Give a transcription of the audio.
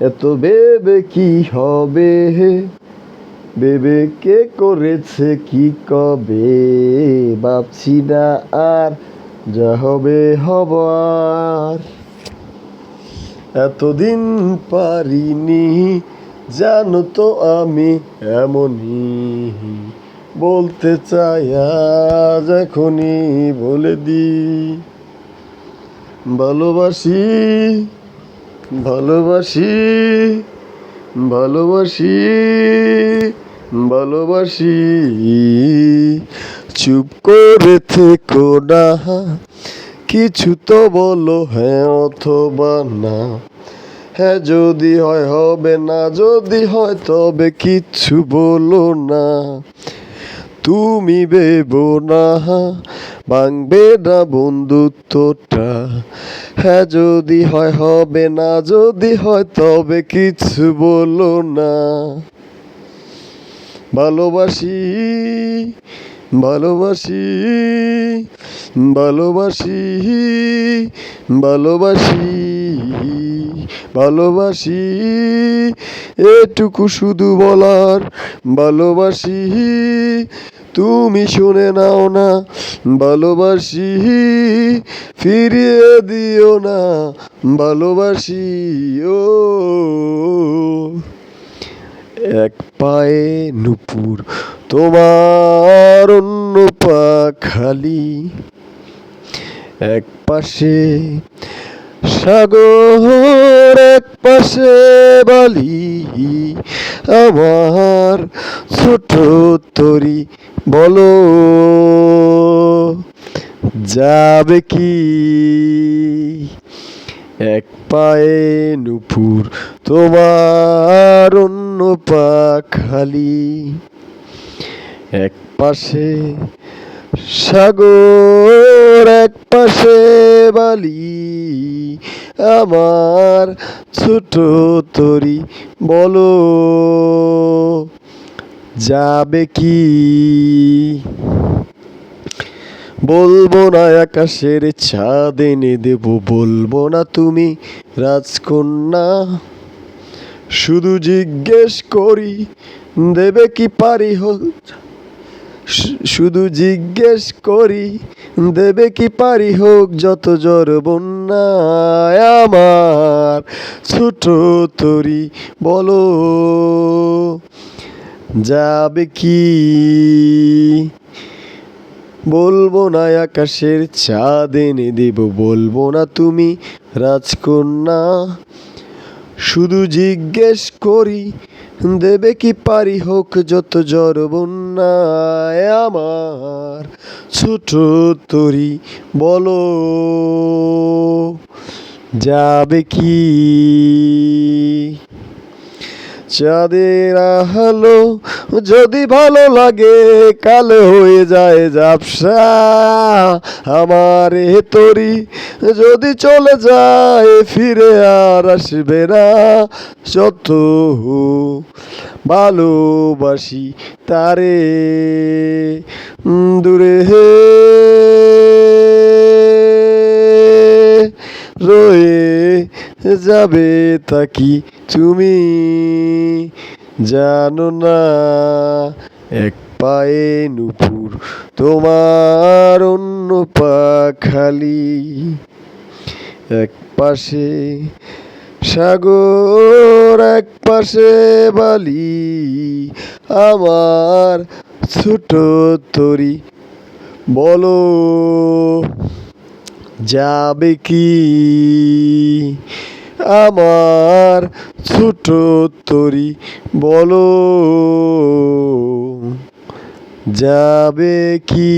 এত ভেবে কি হবে? ভেবে কে করেছে কি কবে? ভাবছি না আর যা হবে হবার এতদিন পারিনি, জানো তো আমি এমনই। বলতে চাই আজ এখনই বলে দি ভালোবাসি ভালোবাসি ভালোবাসি ভালোবাসি। চুপ করে থেকো না, কিছু তো বলো হ্যাঁ অথবা না। হ্যাঁ যদি হয় হবে না, যদি হয় তবে কিচ্ছু বলো না। তুমি ভেবো না ভাঙবে না বন্ধুত্বটা। হ্যাঁ যদি হয় হবে না, যদি হয় তবে কিছু বলো না। ভালোবাসি ভালোবাসি ভালোবাসি ভালোবাসি ভালোবাসি। এটুকু শুধু বলার, ভালোবাসি তুমি শুনে নাও না, ভালোবাসি ফিরিয়ে দিও না, ভালোবাসি, ও। এক পায়ে নুপুর, তোমার অন্য পা খালি। এক পাশে সাগর, এক পাশে বালি, আমার ছোট তরি বলো, যাবে কি? এক পায়ে নুপুর তোমার অন্য পা খালি, এক পাশে সাগর, এক পাশে বালি। আমার ছোট তরি বলো যাবে কি? বলব না আকাশের ছাদ এনে দেব, বলব না তুমি রাজকন্যা। শুধু জিজ্ঞেস করি, দেবে কি পারি শুধু জিজ্ঞেস করি, দেবে কি পারি হোক যত জ্বর বন্যায় আমার। ছোট তরি বলো। যাবে কি? বলব না আকাশের চাঁদ এনে দেব, বলব না তুমি রাজকন্যা। শুধু জিজ্ঞেস করি, দেবে কি পারি হোক যত জ্বর বন্যায় আমার। ছোট তরি বলো, যাবে কি? চাঁদের আলো যদি ভালো লাগে, কালো হয়ে যায় জাপসা আমার এ তরি যদি চলে যায়, ফিরে আর আসবে না। যত ভালোবাসি তারে। দূরে হে, রয়ে যাবে তাকি তুমি? জানো না, এক পায়ে নুপুর, তোমার অন্য পা খালি। এক পাশে সাগর, এক পাশে বালি, আমার ছোট তরি। বলো, যাবে কি? আমার ছোট তরি বলো যাবে কি?